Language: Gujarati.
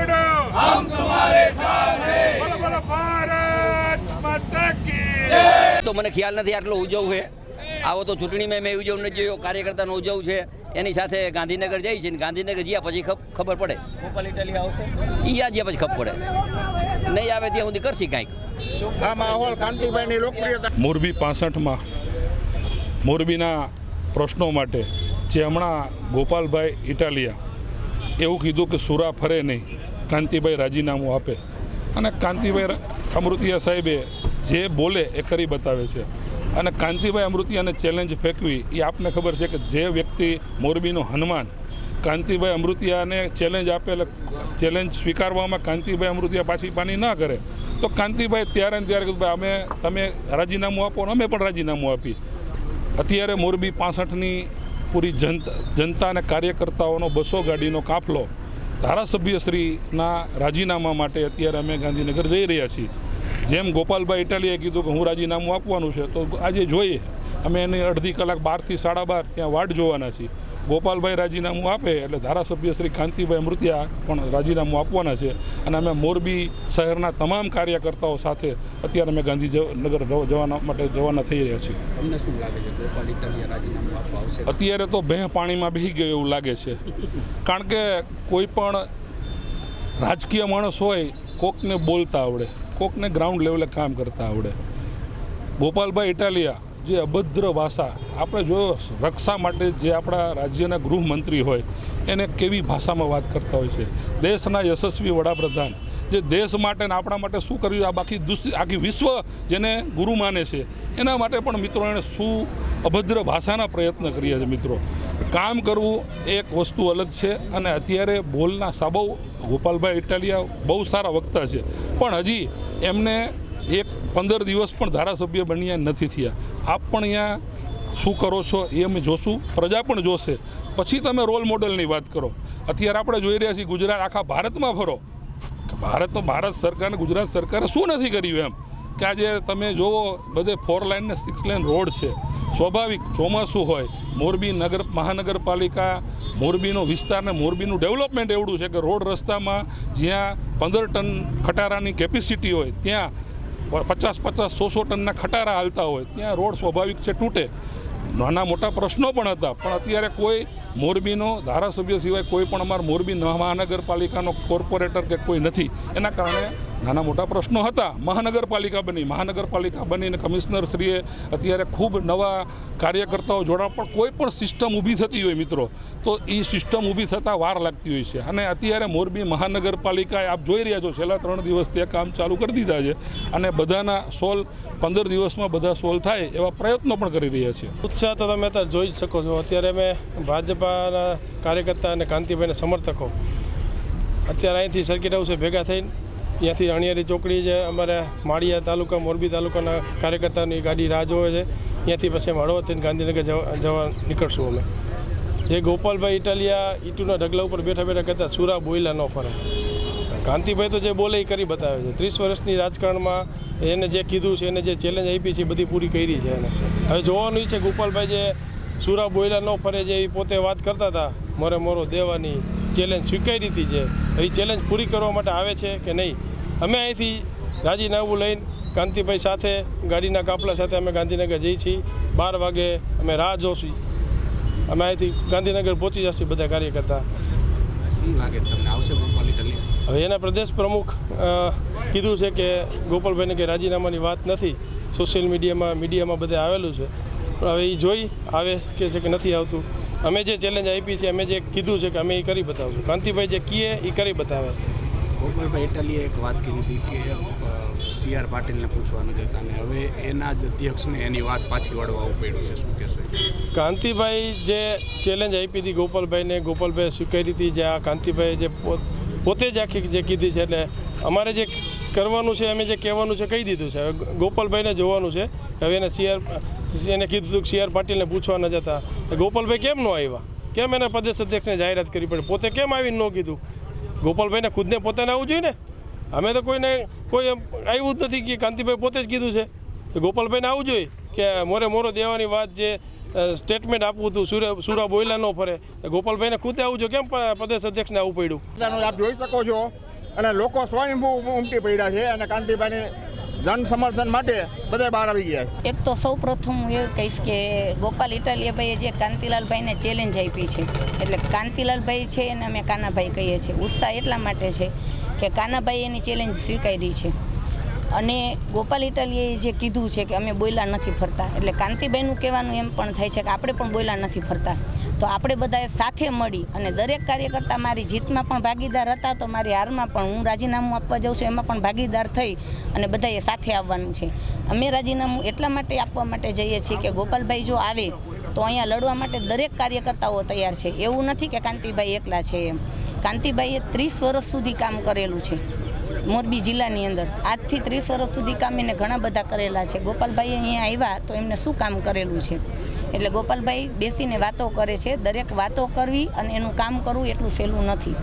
हम तुम्हारे साथ हैं બોલો બોલો ભારત માતા કી તો મને ખ્યાલ નથી આટલો ઉજવ છે આવો તો ચૂંટણીમાં મેં ઉજવ નથી જોયો કાર્યકર્તાનો ઉજવ છે એની સાથે ગાંધીનગર જાય છે ને ગાંધીનગર જ્યાં પછી ખબ- ખબર પડે ગોપાલ ઇટાલી આવશે એ આ જ્યાં પછી ખબર પડે નહીં આવે ત્યાં સુધી કરશી કાંઈક આ માહોલ કાંતિભાઈની લોકપ્રિયતા મોરબી પાસઠમાં મોરબીના પ્રશ્નો માટે જે હમણાં ગોપાલભાઈ ઇટાલિયા એવું કીધું કે સુરા ફરે નહીં કાંતિભાઈ રાજીનામું આપે. અને કાંતિભાઈ અમૃતિયા સાહેબે જે બોલે એ કરી બતાવે છે. અને કાંતિભાઈ અમૃતિયાને ચેલેન્જ ફેંકવી એ આપને ખબર છે કે જે વ્યક્તિ મોરબીનો હનુમાન, કાંતિભાઈ અમૃતિયાને ચેલેન્જ આપે એટલે ચેલેન્જ સ્વીકારવામાં કાંતિભાઈ અમૃતિયા પાછી પાની ના કરે, તો કાંતિભાઈ ત્યારે ને ત્યારે ભાઈ, અમે, તમે રાજીનામું આપો ને અમે પણ રાજીનામું આપી. અત્યારે મોરબી પાસઠની પૂરી જનતા જનતા અને કાર્યકર્તાઓનો બસો ગાડીનો કાફલો ધારાસભ્યશ્રીના રાજીનામા માટે અત્યારે અમે ગાંધીનગર જઈ રહ્યા છીએ. જેમ ગોપાલભાઈ ઇટાલીએ કીધું કે હું રાજીનામું આપવાનું છે, તો આજે જોઈએ. અમે એની અડધી કલાક બારથી સાડા બાર ત્યાં વાટ જોવાના છીએ. ગોપાલભાઈ રાજીનામું આપે એટલે ધારાસભ્ય શ્રી કાંતિભાઈ અમૃતિયા પણ રાજીનામું આપવાના છે. અને અમે મોરબી શહેરના તમામ કાર્યકર્તાઓ સાથે અત્યારે અમે ગાંધીનગર જવાના માટે જવાના થઈ રહ્યા છીએ. તમને શું લાગે છે? ગોપાલ ઇટાલિયા રાજીનામું આપવા આવશે? અત્યારે તો ભેં પાણીમાં બેસી ગયો એવું લાગે છે. કારણ કે કોઈ પણ રાજકીય માણસ હોય કોકને બોલતા આવડે કોકને ગ્રાઉન્ડ લેવલે કામ કરતા આવડે. ગોપાલભાઈ ઇટાલિયા જે અભદ્ર ભાષા, આપણે જો રક્ષા માટે જે આપણા રાજ્યના ગૃહમંત્રી હોય, એને કેવી ભાષામાં વાત કરતા હોય છે? દેશના યશસ્વી વડાપ્રધાન, જે દેશ માટે ને આપણા માટે શું કર્યું આ બાકી આખી વિશ્વ જેને ગુરુ માને છે, એના માટે પણ મિત્રો એણે શું અભદ્ર ભાષાના પ્રયત્ન કર્યા છે મિત્રો? કામ કરવું એક વસ્તુ અલગ છે અને અત્યારે બોલના સાબવ ગોપાલભાઈ ઇટાલિયા બહુ સારા વક્તા છે. પણ હજી એમને એક પંદર દિવસ પણ ધારાસભ્ય બન્યા નથી થયા. આપ પણ અહીંયા શું કરો છો એ અમે જોશું. પ્રજા પણ જોશે. પછી તમે રોલ મોડલની વાત કરો. અત્યારે આપણે જોઈ રહ્યા છીએ ગુજરાત આખા ભારતમાં ફરો. ભારત ભારત સરકારને ગુજરાત સરકારે શું નથી કર્યું એમ? કે આજે તમે જોવો, બધે ફોર લાઇન ને સિક્સ લાઇન રોડ છે. સ્વાભાવિક ચોમાસું હોય, મોરબી નગર, મહાનગરપાલિકા, મોરબીનો વિસ્તાર ને મોરબીનું ડેવલપમેન્ટ એવડું છે કે રોડ રસ્તામાં જ્યાં પંદર ટન ખટારાની કેપેસિટી હોય, ત્યાં પચાસ પચાસ સો સો ટનના ખટારા હાલતા હોય, ત્યાં રોડ સ્વાભાવિક છે, તૂટે. નાના મોટા પ્રશ્નો પણ હતા, પણ અત્યારે કોઈ મોરબીનો ધારાસભ્ય સિવાય કોઈ પણ અમારા મોરબી મહાનગરપાલિકાનો કોર્પોરેટર કે કોઈ નથી. એના કારણે નાના મોટા પ્રશ્નો હતા. મહાનગરપાલિકા બની. મહાનગરપાલિકા બનીને કમિશનરશ્રીએ અત્યારે ખૂબ નવા કાર્યકર્તાઓ જોડા પણ કોઈ પણ સિસ્ટમ ઊભી થતી હોય મિત્રો, તો એ સિસ્ટમ ઊભી થતાં વાર લાગતી હોય છે. અને અત્યારે મોરબી મહાનગરપાલિકાએ આપ જોઈ રહ્યા છો, છેલ્લા ત્રણ દિવસથી કામ ચાલુ કરી દીધા છે અને બધાના સોલ પંદર દિવસમાં બધા સોલ થાય એવા પ્રયત્નો પણ કરી રહ્યા છે. ઉત્સાહ તો તમે જોઈ શકો છો. અત્યારે અમે ભાજપાના કાર્યકર્તા અને કાંતિભાઈના સમર્થકો. અત્યારે અહીંથી સર્કિટ હાઉસે ભેગા થઈને ત્યાંથી અણિયારી ચોકડી જે અમારે માળિયા તાલુકા, મોરબી તાલુકાના કાર્યકર્તાની ગાડી રાહ જોવે છે. ત્યાંથી પછી અમે હળવદ થઈને ગાંધીનગર જવા નીકળશું અમે. જે ગોપાલભાઈ ઇટાલિયા ઈટુના ઢગલા ઉપર બેઠા બેઠા કહેતા, સુરા બોયલા ન ફરે. કાંતિભાઈ તો જે બોલે એ કરી બતાવે છે. ત્રીસ વર્ષની રાજકારણમાં એને જે કીધું છે, એને જે ચેલેન્જ આપી છે, એ બધી પૂરી કરી છે એને. હવે જોવાનું છે, ગોપાલભાઈ જે સુરા બોયલા ન ફરે જે એ પોતે વાત કરતા હતા મોરે મોરો દેવાની ચેલેન્જ સ્વીકારી હતી જે એ ચેલેન્જ પૂરી કરવા માટે આવે છે કે નહીં? અમે અહીંથી રાજીનામું લઈને કાંતિભાઈ સાથે ગાડીના કાપલા સાથે અમે ગાંધીનગર જઈએ છીએ. બાર વાગે અમે રાહ જોશું. અમે અહીંથી ગાંધીનગર પહોંચી જશું બધા કાર્યકર્તા. શું લાગે છે તમને? આવશે ગોપાલ ઇટાલિયા હવે એના પ્રદેશ પ્રમુખ કીધું છે કે ગોપાલભાઈને કે રાજીનામાની વાત નથી. સોશિયલ મીડિયામાં મીડિયામાં બધે આવેલું છે. પણ હવે એ જોઈ આવે કે છે કે નથી આવતું. અમે જે ચેલેન્જ આપી છે અમે જે કીધું છે કે અમે એ કરી બતાવશું. કાંતિભાઈ જે કીએ એ કરી બતાવે. ગોપાલભાઈ ઇટાલીએ એક વાત કરી હતી કે સી આર પાટીલને પૂછવાનું છે અને હવે એના જ અધ્યક્ષને એની વાત પાછી વળવા પડ્યું છે. શું કહેશો? કાંતિભાઈ જે ચેલેન્જ આપી હતી ગોપાલભાઈને ગોપાલભાઈ સ્વીકારી હતી જે આ કાંતિભાઈ જે પોતે જ આખી જે કીધી છે એટલે અમારે જે કરવાનું છે અમે જે કહેવાનું છે કહી દીધું છે. હવે ગોપાલભાઈને જોવાનું છે હવે એને સીઆર એને કીધું કે સીઆર પાટીલને પૂછવા ન જતા. ગોપાલભાઈ કેમ ન આવ્યા? કેમ એને પ્રદેશ અધ્યક્ષને જાહેરાત કરી? પડે પોતે કેમ આવીને ન કીધું? ગોપાલભાઈને ખુદને પોતાને આવવું જોઈએ ને? અમે તો કોઈને, કોઈ આવ્યું જ નથી કે કાંતિભાઈ પોતે જ કીધું છે. તો ગોપાલભાઈને આવવું જોઈએ કે મોરે મોરો દેવાની વાત જે સ્ટેટમેન્ટ આપવું હતું, સુરા સુરા બોયલા ન ફરે. ગોપાલભાઈને ખુદે આવવું જોઈએ. કેમ પ્રદેશ અધ્યક્ષને આવવું પડ્યું? આપ જોઈ શકો છો. અને લોકો સ્વયંભૂ ઉમટી પડ્યા છે અને કાંતિભાઈની જન સમર્થન માટે બધા બહાર આવી ગયા એક તો સૌ પ્રથમ હું એ કહીશ કે ગોપાલ ઇટાલિયાભાઈએ જે કાંતિલાલભાઈને ચેલેન્જ આપી છે, એટલે કાંતિલાલભાઈ છે એને અમે કાનાભાઈ કહીએ છીએ. ઉત્સાહ એટલા માટે છે કે કાનાભાઈ એની ચેલેન્જ સ્વીકારી છે. અને ગોપાલ ઇટાલીએ જે કીધું છે કે અમે બોયલા નથી ફરતા, એટલે કાંતિબેનનું કહેવાનું એમ પણ થાય છે કે આપણે પણ બોયલા નથી ફરતા. તો આપણે બધાએ સાથે મળી અને દરેક કાર્યકર્તા મારી જીતમાં પણ ભાગીદાર હતા, તો મારી હારમાં પણ હું રાજીનામું આપવા જાઉં છું, એમાં પણ ભાગીદાર થઈ અને બધાએ સાથે આવવાનું છે. અમે રાજીનામું એટલા માટે આપવા માટે જઈએ છીએ કે ગોપાલભાઈ જો આવે, તો અહીંયા લડવા માટે દરેક કાર્યકર્તાઓ તૈયાર છે. એવું નથી કે કાંતિભાઈ એકલા છે એમ. કાંતિભાઈએ ત્રીસ વર્ષ સુધી કામ કરેલું છે. મોરબી જિલ્લાની અંદર. આજથી ત્રીસ વર્ષ સુધી કામ એને ઘણા બધા કરેલા છે. ગોપાલભાઈ અહીંયા આવ્યા તો એમને શું કામ કરેલું છે? એટલે ગોપાલભાઈ બેસીને વાતો કરે છે. દરેક વાતો કરવી અને એનું કામ કરવું એટલું સહેલું નથી.